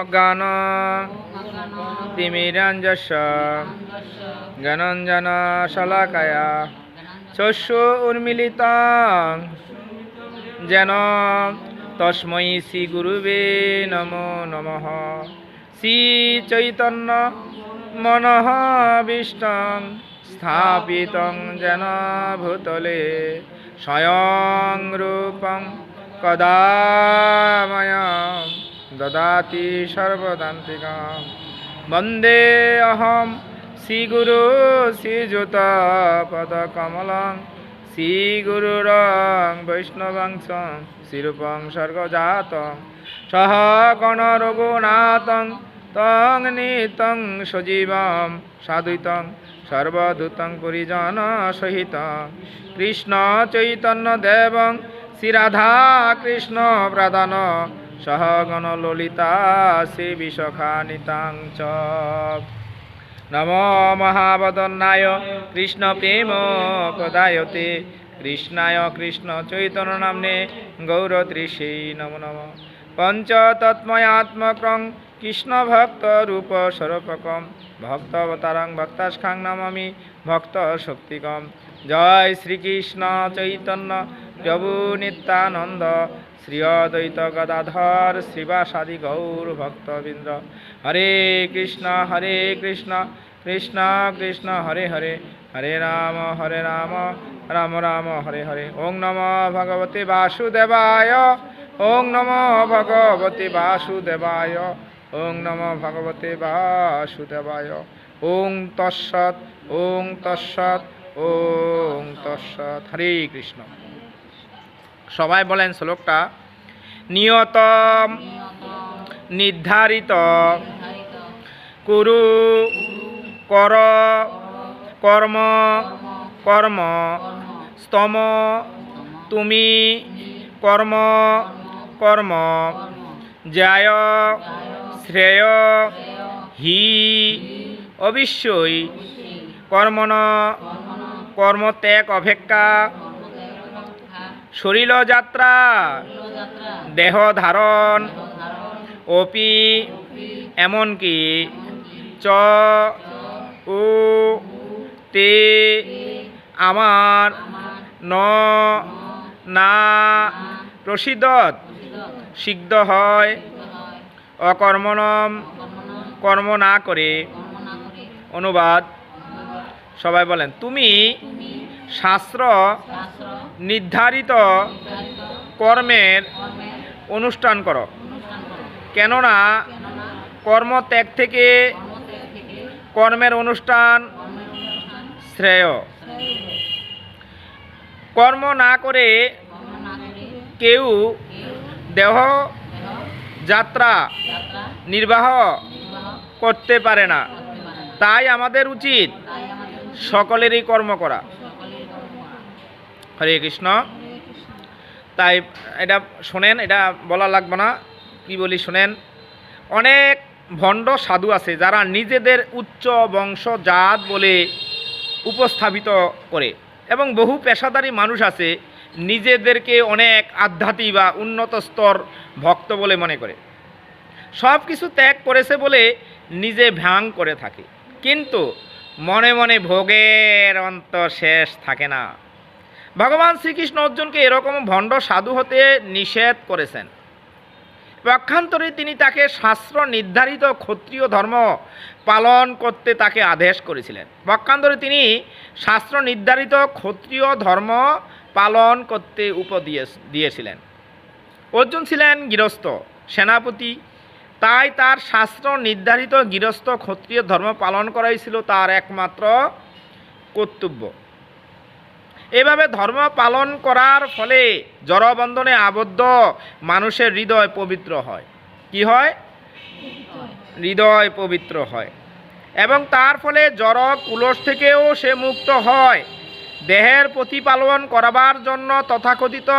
অজ্ঞান তিমিরাঞ্জস্ব জ্ঞানঞ্জন শলাকায়া। শস্য উন্মিলিত। যেন তস্মৈ শ্রী গুরুবে নমো নমঃ। শ্রী চৈতন্য মনঃ বিষ্টং স্থাপিতং যেন ভূতলে স্বয়ং রূপং কদা ময়ং দদাতি সর্বদান্তিকাম বন্দে অহম শ্রীগুরু শ্রীযুতপদকমলং শ্রীগুরুরং বৈষ্ণবংশ শ্রীরূপং স্বর্গজাতং সহ গণ রঘুনাথং তং নিতং সজীবম সাদ্বৈতং সর্বদূতং পরিজন সহিত কৃষ্ণ চৈতন্য দেবং শ্রীরাধা কৃষ্ণ প্রধান সহগণ ললিতা শ্রী বিশখা নিতাং চ। নম মহাবদন্নায় কৃষ্ণ প্রেম প্রদায়তে। কৃষ্ণায় কৃষ্ণ চৈতন্য নামনে গৌরদৃশে নম নম। পঞ্চতত্ময়াত্মকং কৃষ্ণ ভক্ত রূপ স্বরূপকম। ভক্তবতারং ভক্তাস্খাং নমামি ভক্ত শক্তিকম। জয় শ্রীকৃষ্ণ চৈতন্য প্রভু নিত্যানন্দ শ্রী অদ্বৈত গদাধর শ্রীবাসাদি গৌর ভক্তবৃন্দ হরে কৃষ্ণ হরে কৃষ্ণ কৃষ্ণ কৃষ্ণ, হরে হরে। হরে রাম হরে রাম রাম রাম, হরে হরে। ওং নম ভগবতে বাসুদেবায়। ওং নম ভগবতে বাসুদেবায়। ওং নম ভগবতে বাসুদেবায়। ওং তৎসৎ ওং তৎসৎ ওং তৎসৎ। হরে কৃষ্ণ। সবাই বলেন শ্লোকটা। নিয়ত নির্ধারিত, কুরু, কর, কর্ম কর্ম, স্তম, তুমি, কর্ম কর্ম যায় শ্রেয়, হি, অবশ্যই, কর্মণ, কর্মত্যাগ, অপেক্ষা শরীর যাত্রা দেহ ধারণ অপি এমনকি চ। ও তে। আমার। ন। না। প্রসিদ্ধত সিদ্ধ হয়। অকর্মণম। কর্ম না করে। অনুবাদ। সবাই বলেন, তুমি শাস্ত্র নির্ধারিত কর্মের অনুষ্ঠান করো। কেননা কর্ম ত্যাগ থেকে কর্মের অনুষ্ঠান শ্রেয়। কর্ম না করে কেউ দেহ যাত্রা নির্বাহ করতে পারে না। তাই আমাদের উচিত সকলেরই কর্ম করা। হরে কৃষ্ণ। তাই এটা শোনেন, এটা বলা লাগবে না, কি বলি শোনেন। অনেক ভণ্ড সাধু আছে যারা নিজেদের উচ্চ বংশজাত বলে উপস্থাপিত করে এবং বহু পেশাদারী মানুষ আছে নিজেদেরকে অনেক আধ্যাত্মিক বা উন্নত স্তর ভক্ত বলে মনে করে। সব কিছু ত্যাগ করেছে বলে নিজে ভ্যাং করে থাকে। কিন্তু মনে মনে ভোগের অন্ত শেষ থাকে না। ভগবান শ্রীকৃষ্ণ অর্জুনকে এরকম ভণ্ড সাধু হতে নিষেধ করেছেন। পক্ষান্তরে তিনি তাকে শাস্ত্র নির্ধারিত ক্ষত্রিয় ধর্ম পালন করতে তাকে আদেশ করেছিলেন। পক্ষান্তরে তিনি শাস্ত্র নির্ধারিত ক্ষত্রিয় ধর্ম পালন করতে উপদেশ দিয়েছিলেন। অর্জুন ছিলেন গৃহস্থ, সেনাপতি, তাই তার শাস্ত্র নির্ধারিত গৃহস্থ ক্ষত্রিয় ধর্ম পালন করাই ছিল তার একমাত্র কর্তব্য। এভাবে ধর্ম পালন করার ফলে জড়বন্ধনে আবদ্ধ মানুষের হৃদয় পবিত্র হয়। কি হয়? হৃদয় পবিত্র হয়। এবং তার ফলে জড় কুলস থেকেও সে মুক্ত হয়। দেহের প্রতিপালন করাবার জন্য তথাকথিত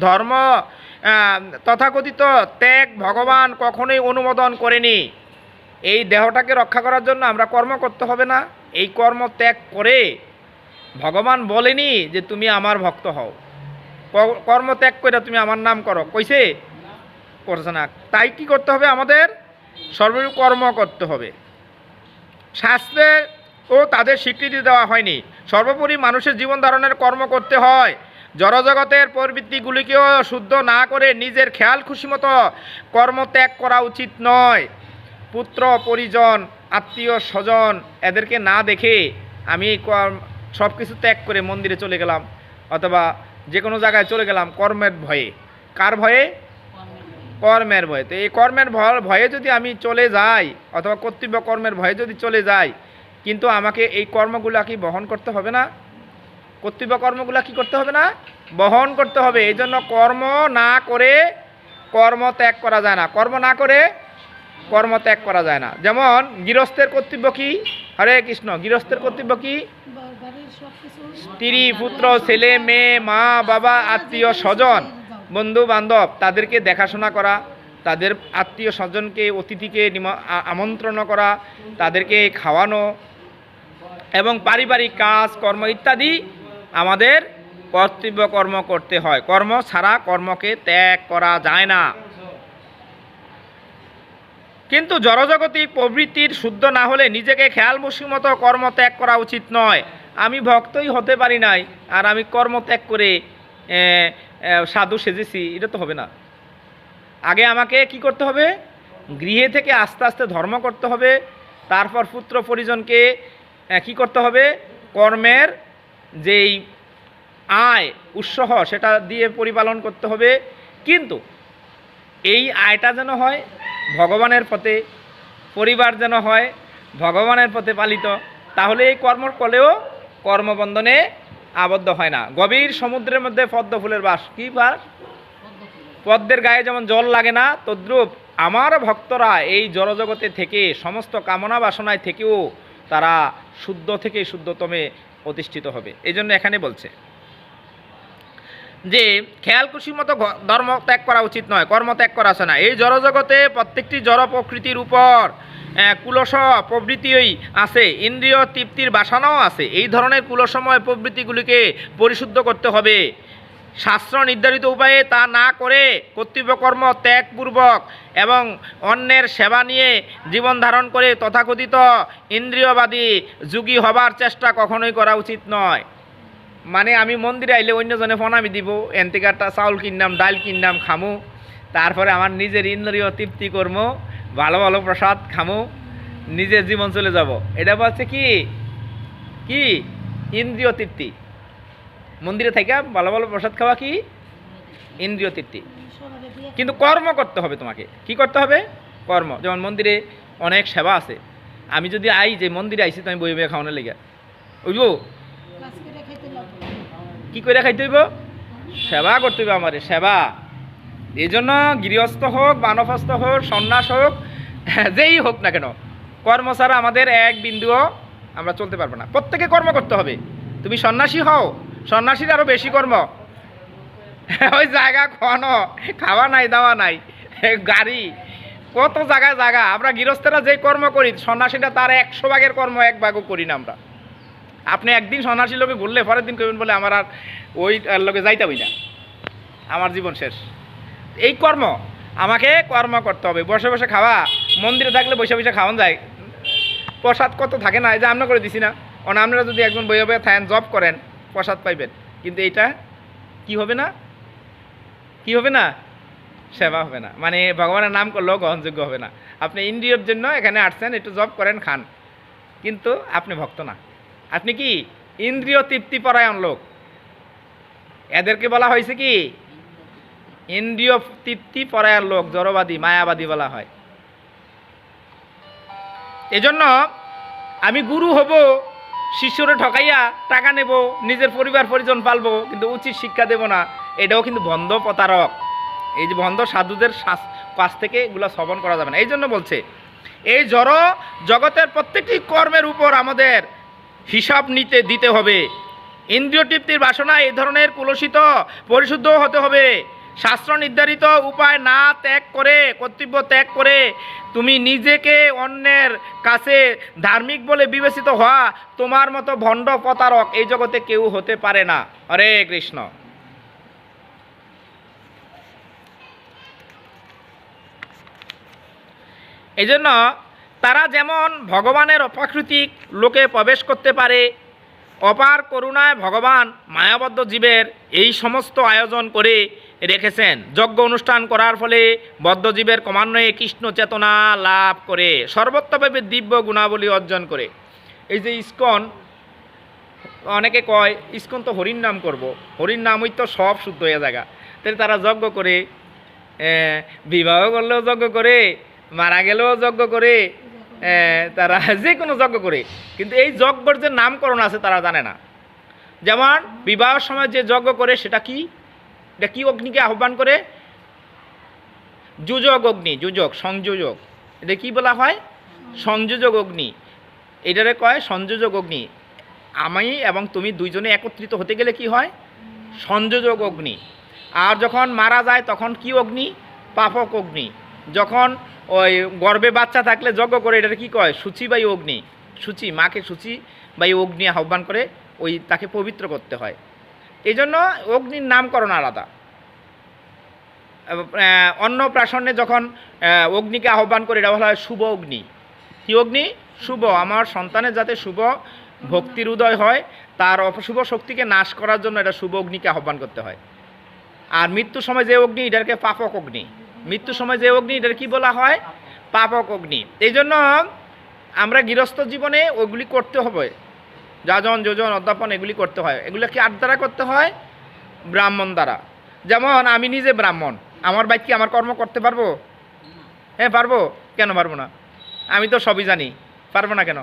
ধর্ম তথাকথিত ত্যাগ ভগবান কখনোই অনুমোদন করেনি। এই দেহটাকে রক্ষা করার জন্য আমরা কর্ম করতে হবে না। এই কর্ম ত্যাগ করে ভগবান বলেনি যে তুমি আমার ভক্ত হও। কর্ম ত্যাগ করে তুমি আমার নাম করো। কইছে? করছে না। তাই কি করতে হবে আমাদের? সর্বরূপ কর্ম করতে হবে। শাস্ত্রে ও তাদের স্বীকৃতি দেওয়া হয়নি। সর্বোপরি মানুষের জীবন ধারণের কর্ম করতে হয়। জড়জগতের প্রবৃত্তিগুলিকেও শুদ্ধ না করে নিজের খেয়াল খুশি মতো কর্ম ত্যাগ করা উচিত নয়। পুত্র, পরিজন, আত্মীয়, স্বজন, এদেরকে না দেখে আমি সব কিছু ত্যাগ করে মন্দিরে চলে গেলাম, অথবা যে কোনো জায়গায় চলে গেলাম কর্মের ভয়ে। কার ভয়ে? কর্মের ভয়ে। তো এই কর্মের ভয় যদি আমি চলে যাই, অথবা কর্তব্য কর্মের ভয়ে যদি চলে যাই, কিন্তু আমাকে এই কর্মগুলো কি বহন করতে হবে না? কর্তব্য কর্মগুলো কি করতে হবে না? বহন করতে হবে। এই জন্য কর্ম না করে কর্ম ত্যাগ করা যায় না। কর্ম না করে কর্ম ত্যাগ করা যায় না। যেমন গৃহস্থের কর্তব্য কি? হরে কৃষ্ণ, গৃহস্থের কর্তব্য কি? স্ত্রী, পুত্র, ছেলে, মেয়ে, মা, বাবা, আত্মীয়, স্বজন বন্ধু বান্ধব তাদেরকে দেখাশোনা করা, তাদের আত্মীয় স্বজনকে, অতিথিকে আমন্ত্রণ করা, তাদেরকে খাওয়ানো এবং পারিবারিক কাজ, কর্ম ইত্যাদি আমাদের কর্তব্য কর্ম করতে হয়। কর্ম ছাড়া কর্মকে ত্যাগ করা যায় না। কিন্তু জড়জগতিক প্রবৃত্তির শুদ্ধ না হলে নিজেকে খেয়াল মতো কর্ম ত্যাগ করা উচিত নয়। আমি ভক্তই হতে পারি নাই, আর আমি কর্ম ত্যাগ করে সাধু সেজেছি, এটা তো হবে না। আগে আমাকে কি করতে হবে? গৃহে থেকে আস্তে আস্তে ধর্ম করতে হবে, তারপর পুত্র পরিজনকে কি করতে হবে? কর্মের যেই আয়, উৎসহ, সেটা দিয়ে পরিপালন করতে হবে। কিন্তু এই আয়টা যেন হয় ভগবানের পথে পরিবার যেন হয়, ভগবানের পথে পালিত, তাহলে এই কর্ম করলেও কর্মবন্ধনে আবদ্ধ হয় না। গভীর সমুদ্রের মধ্যে পদ্ম ফুলের বাস। কি বাস? পদ্মের গায়ে যেমন জল লাগে না, তদ্রূপ আমার ভক্তরা এই জড়জগতে থেকে, সমস্ত কামনা বাসনায় থেকেও তারা শুদ্ধ থেকে শুদ্ধতমে প্রতিষ্ঠিত হবে। এই জন্য এখানে বলছে যে খেয়াল খুশির মতো ধর্ম ত্যাগ করা উচিত নয়, কর্ম ত্যাগ করা আছে না। এই জড়জগতে প্রত্যেকটি জড় প্রকৃতির উপর কুলস প্রবৃত্তিই আছে, ইন্দ্রিয় তৃপ্তির বাসনাও আছে। এই ধরনের কুলসময় প্রবৃত্তিগুলিকে পরিশুদ্ধ করতে হবে। শাস্ত্র নির্ধারিত উপায়ে তা না করে কর্তব্যকর্ম ত্যাগপূর্বক এবং অন্যের সেবা নিয়ে জীবন ধারণ করে তথাকথিত ইন্দ্রিয়বাদী যুগী হবার চেষ্টা কখনোই করা উচিত নয়। মানে আমি মন্দিরে আইলে অন্যজনে ফোন আমি দিব এন থেকে একটা চাউল কিনলাম ডাল কিনলাম খামু। তারপরে আমার নিজের ইন্দ্রিয় তৃপ্তি কর্ম, ভালো ভালো প্রসাদ খামু, নিজের জীবন চলে যাব। এটা বলছে কি? কি? ইন্দ্রিয় তৃপ্তি। মন্দিরে থেকে ভালো ভালো প্রসাদ খাওয়া কি? ইন্দ্রিয় তৃপ্তি। কিন্তু কর্ম করতে হবে তোমাকে। কি করতে হবে? কর্ম। যেমন মন্দিরে অনেক সেবা আছে। আমি যদি আই যে মন্দিরে আইছি, তো আমি বই বই খাওয়ানোর লেগে। বুঝব? কি করে খাইতে হইব? সেবা করতে হইব আমারে, সেবা। এই জন্য গৃহস্থ হোক বানফস্থ হোক, সন্ন্যাস হোক, যেই হোক না কেন, কর্ম ছাড়া আমাদের এক বিন্দুও আমরা চলতে পারব না। প্রত্যেকে কর্ম করতে হবে। তুমি সন্ন্যাসী হও, সন্ন্যাসীর আরও বেশি কর্ম। ওই জায়গা খাওয়ানো খাওয়া নাই, দাওয়া নাই, গাড়ি, কত জায়গায় জায়গা। আমরা গৃহস্থরা যে কর্ম করি সন্ন্যাসীটা তার একশো ভাগের কর্ম এক ভাগও করি না আমরা। আপনি একদিন সন্ন্যাসী লোকে ঘুরলে পরের দিন করবেন বলে আমার আর ওই লোকে যাইতে হই না আমার জীবন শেষ। এই কর্ম, আমাকে কর্ম করতে হবে। বসে বসে খাওয়া, মন্দিরে থাকলে বসে বসে খাওয়ান যায়। প্রসাদ কত থাকে না, এই যে আমরা করে দিছি না। কারণ আপনারা যদি একজন বইয়ে বইয়ে থাকেন, জব করেন, প্রসাদ পাইবেন। কিন্তু এইটা কি হবে না? কি হবে না? সেবা হবে না। মানে ভগবানের নাম করলেও গ্রহণযোগ্য হবে না। আপনি ইন্দ্রিয়র জন্য এখানে আসছেন, একটু জব করেন, খান। কিন্তু আপনি ভক্ত না। আপনি কি ইন্দ্রিয় তৃপ্তি পরায়ণ লোক? এদেরকে বলা হয়েছে কি? ইন্দ্রিয় তৃপ্তি পরায়ণ লোক, জড়বাদী, মায়াবাদী বলা হয়। এজন্য আমি গুরু হব, শিষ্যরে ঠকাইয়া টাকা নেব, নিজের পরিবার পরিজন পালবো, কিন্তু উচিত শিক্ষা দেব না। এটাও কিন্তু বন্ধ প্রতারক। এই যে বন্ধ সাধুদের কাছ থেকে এগুলো শ্রবণ করা যাবে না। এই জন্য বলছে, এই জড় জগতের প্রত্যেকটি কর্মের উপর আমাদের হিসাব নিতে দিতে হবে। ইন্দ্রিয় তৃপ্তির বাসনা এই ধরনের কুলসিত পরিশুদ্ধ হতে হবে। শাস্ত্র নির্ধারিত উপায় না ত্যাগ করে, কর্তব্য ত্যাগ করে তুমি নিজেকে অন্যের কাছে ধার্মিক বলে বিবেচিত হওয়া তোমার মতো ভণ্ড প্রতারক এই জগতে কেউ হতে পারে না। হরে কৃষ্ণ। এই জন্য তারা যেমন ভগবানের অপ্রাকৃতিক লোকে প্রবেশ করতে পারে, অপার করুণায় ভগবান মায়াবদ্ধ জীবের এই সমস্ত আয়োজন করে রেখেছেন। যজ্ঞ অনুষ্ঠান করার ফলে বদ্ধজীবের ক্রমান্বয়ে কৃষ্ণ চেতনা লাভ করে সর্বত্রভাবে দিব্য গুণাবলী অর্জন করে। এই যে ইস্কন, অনেকে কয়, ইস্কন তো হরির নাম করব। হরির নামই তো সব শুদ্ধ হয়ে জায়গা। তাহলে তারা যজ্ঞ করে বিবাহ করলেও যজ্ঞ করে, মারা গেলেও যজ্ঞ করে তারা যে কোনো যজ্ঞ করে। কিন্তু এই যজ্ঞর যে নামকরণ আছে তারা জানে না। যেমন বিবাহের সময় যে যজ্ঞ করে সেটা কি? এটা কি অগ্নিকে আহ্বান করে? যুজক অগ্নি, যুজক, সংযোজক। এটা কি বলা হয়? সংযোজক অগ্নি। এটারে কয় সংযোজক অগ্নি। আমি এবং তুমি দুইজনে একত্রিত হতে গেলে কি হয়? সংযোজক অগ্নি। আর যখন মারা যায় তখন কি অগ্নি? পাপক অগ্নি। যখন ওই গর্বে বাচ্চা থাকলে যজ্ঞ করে এটার কি কয়? সূচিবায়ু অগ্নি? সূচি মাকে সূচি বা অগ্নি আহ্বান করে ওই তাকে পবিত্র করতে হয়। এই জন্য অগ্নির নামকরণ আলাদা। আহ, অন্নপ্রাশনে যখন অগ্নিকে আহ্বান করে এটা বলা হয় শুভ অগ্নি। কি অগ্নি? শুভ। আমার সন্তানের যাতে শুভ ভক্তির উদয় হয় তার অশুভ শক্তিকে নাশ করার জন্য এটা শুভ অগ্নিকে আহ্বান করতে হয়। আর মৃত্যুর সময় যে অগ্নি এটাকে পাপক অগ্নি। মৃত্যুর সময় যে অগ্নি এটার কি বলা হয়? পাপক অগ্নি। এই জন্য আমরা গৃহস্থ জীবনে ওগুলি করতে হবে। যাজন যোজন অধ্যাপন এগুলি করতে হয়। এগুলো কি আর দ্বারা করতে হয় ব্রাহ্মণ দ্বারা। যেমন আমি নিজে ব্রাহ্মণ আমার বাইক কি আমার কর্ম করতে পারব? হ্যাঁ পারব। কেন পারব না? আমি তো সবই জানি। পারব না কেন?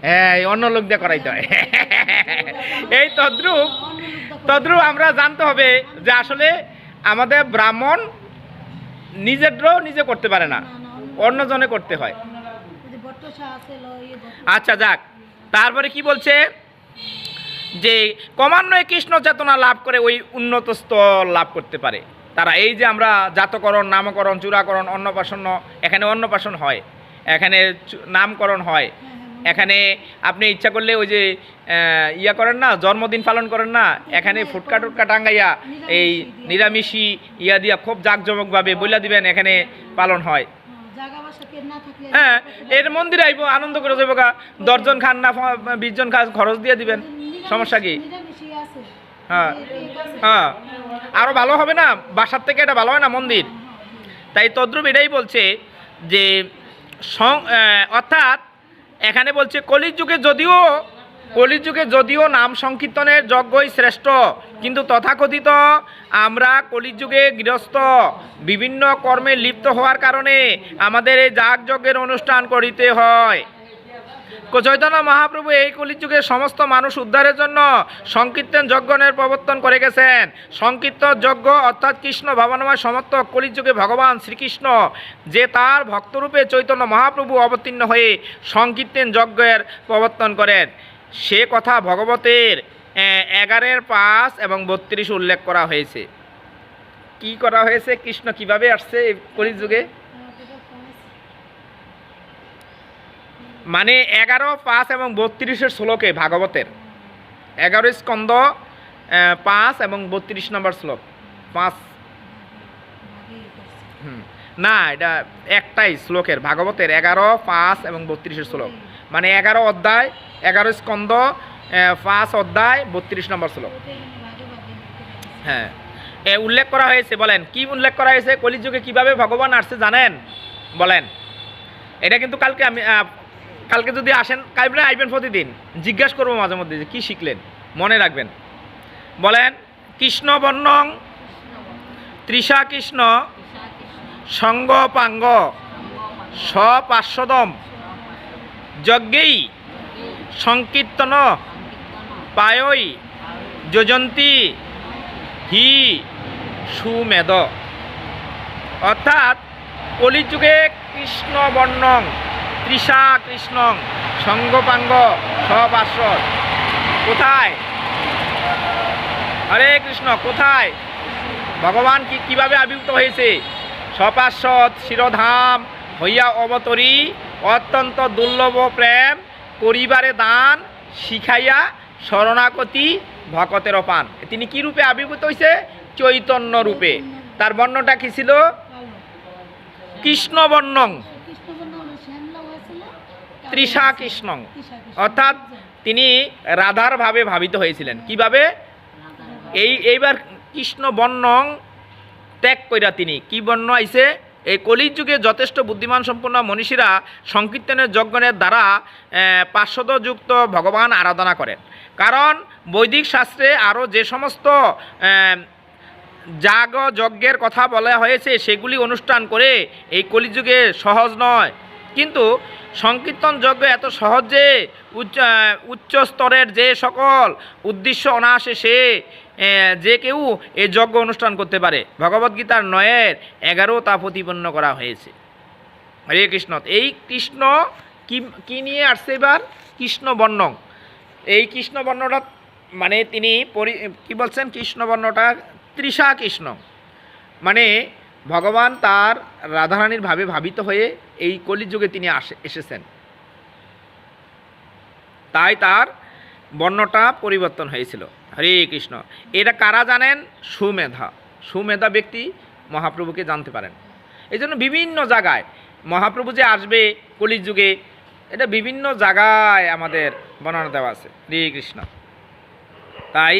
হ্যাঁ। অন্য লোক দিয়ে করাইতে হয়। এই তদ্রুপ তদ্রুপ আমরা জানতে হবে যে আসলে আমাদের ব্রাহ্মণ নিজেরও নিজে করতে পারে না, অন্যজনে করতে হয়। আচ্ছা যাক। তারপরে কি বলছে? যে ক্রমান্বয়ে কৃষ্ণ চেতনা লাভ করে ওই উন্নত স্তর লাভ করতে পারে। তারা এই যে আমরা জাতকরণ, নামকরণ, চূড়াকরণ অন্নপ্রাশন্ন এখানে অন্নপ্রাশন হয়, এখানে নামকরণ হয় এখানে আপনি ইচ্ছা করলে ওই যে ইয়া করেন না জন্মদিন পালন করেন না এখানে ফুটকা টুটকা টাঙ্গাইয়া এই নিরামিষি ইয়া দিয়া খুব জাঁকজমকভাবে বইলা দিবেন এখানে পালন হয়। হ্যাঁ এর মন্দিরে আইব আনন্দ করে যাব গা। দশজন খান না বিশজন খান খরচ দিয়ে দিবেন। সমস্যা কি? হ্যাঁ। হ্যাঁ। আরও ভালো হবে না? বাসার থেকে এটা ভালো হয় না মন্দির? তাই তদ্রুপ এটাই বলছে যে সং- অর্থাৎ এখানে বলছে কলিযুগে যদিও কলিযুগে যদিও নাম সংকীর্তনের যজ্ঞই শ্রেষ্ঠ, কিন্তু তথাকথিত আমরা কলিযুগে গৃহস্থ, বিভিন্ন কর্মে লিপ্ত হওয়ার কারণে আমাদের এই যাগযজ্ঞের অনুষ্ঠান করিতে হয়। চৈতন্য মহাপ্রভু এই কলিযুগে সমস্ত মানুষ উদ্ধারের জন্য সংকীর্তন যজ্ঞনের প্রবর্তন করে গেছেন। সংকীর্তন যজ্ঞ অর্থাৎ কৃষ্ণ ভাবনাময় সমর্থক কলিযুগে ভগবান শ্রীকৃষ্ণ, যে তার ভক্তরূপে চৈতন্য মহাপ্রভু অবতীর্ণ হয়ে সংকীর্তন যজ্ঞের প্রবর্তন করেন। সে কথা ভগবতের এগারের পাঁচ এবং বত্রিশ উল্লেখ করা হয়েছে। কি করা হয়েছে? কৃষ্ণ কীভাবে আসছে এই কলিযুগে? মানে এগারো, পাঁচ এবং বত্রিশের শ্লোকে ভাগবতের। এগারো স্কন্দ পাঁচ এবং বত্রিশ নম্বর শ্লোক। পাঁচ। হুম। না, এটা একটাই শ্লোকের, ভাগবতের। এগারো, পাঁচ এবং বত্রিশের শ্লোক। মানে এগারো অধ্যায়, এগারো স্কন্দ পাঁচ অধ্যায়, বত্রিশ নম্বর শ্লোক। হ্যাঁ। এ, উল্লেখ করা হয়েছে, বলেন। কি উল্লেখ করা হয়েছে? কলিযুগে কীভাবে ভগবান আসছে জানেন? বলেন। এটা কিন্তু কালকে আমি কালকে যদি আসেন, কালকে আইবেন প্রতিদিন। জিজ্ঞাসা করব মাঝে মধ্যে যে কী শিখলেন? মনে রাখবেন। বলেন, কৃষ্ণ বর্ণং তৃষা কৃষ্ণ সঙ্গ পাঙ্গ সপার্শ্বদম যজ্ঞেই সংকীর্তন পায়ই যোজন্তী হি সুমেদ। অর্থাৎ কলিযুগে কৃষ্ণ বর্ণং তৃষা কৃষ্ণং, সঙ্গপাঙ্গ সপার্শ্বদ কোথায়? হরে কৃষ্ণ, কোথায়? ভগবান কি কীভাবে আবির্ভূত হয়েছে? সপার্শ্বদ শিরধাম হইয়া অবতরী, অত্যন্ত দুর্লভ প্রেম, করিবারে দান, শিখাইয়া শরণাগতি, ভকতের পান। তিনি কি রূপে আবির্ভূত হয়েছে চৈতন্য রূপে। তার বর্ণটা কি ছিল? কৃষ্ণবর্ণং। তৃষা কৃষ্ণং অর্থাৎ তিনি রাধার ভাবে ভাবিত হয়েছিলেন। কীভাবে? এই এইবার কৃষ্ণ বর্ণং ত্যাগ কইরা তিনি। কি বর্ণ আইছে? এই কলির যুগে যথেষ্ট বুদ্ধিমান সম্পন্ন মনীষীরা সংকীর্তনের যজ্ঞনের দ্বারা পার্শ্বদযুক্ত ভগবান আরাধনা করেন। কারণ বৈদিক শাস্ত্রে আরও যে সমস্ত যাগ যজ্ঞের কথা বলা হয়েছে সেগুলি অনুষ্ঠান করে এই কলিযুগে সহজ নয়। কিন্তু সংকীর্তন যজ্ঞ এত সহজে উচ্চ উচ্চ স্তরের যে সকল উদ্দেশ্য অনায়াসে সে যে কেউ এই যজ্ঞ অনুষ্ঠান করতে পারে। ভগবদ্গীতার নয়ের এগারো তা প্রতিপন্ন করা হয়েছে। হরে কৃষ্ণ। এই কৃষ্ণ কি কি নিয়ে আসছে এবার? কৃষ্ণ বর্ণং। এই কৃষ্ণ বর্ণটা মানে তিনি পরি, কি বলছেন? কৃষ্ণ বর্ণটা তৃষা কৃষ্ণ। মানে ভগবান তার রাধারানীর ভাবে ভাবিত হয়ে এই কলিযুগে তিনি আসে, এসেছেন। তাই তার বর্ণটা পরিবর্তন হয়েছিল। হরে কৃষ্ণ। এটা কারা জানেন? সুমেধা। সুমেধা ব্যক্তি মহাপ্রভুকে জানতে পারেন। এই জন্য বিভিন্ন জায়গায় মহাপ্রভু যে আসবে কলিযুগে, এটা বিভিন্ন জায়গায় আমাদের বর্ণনা দেওয়া আছে। হরে কৃষ্ণ। তাই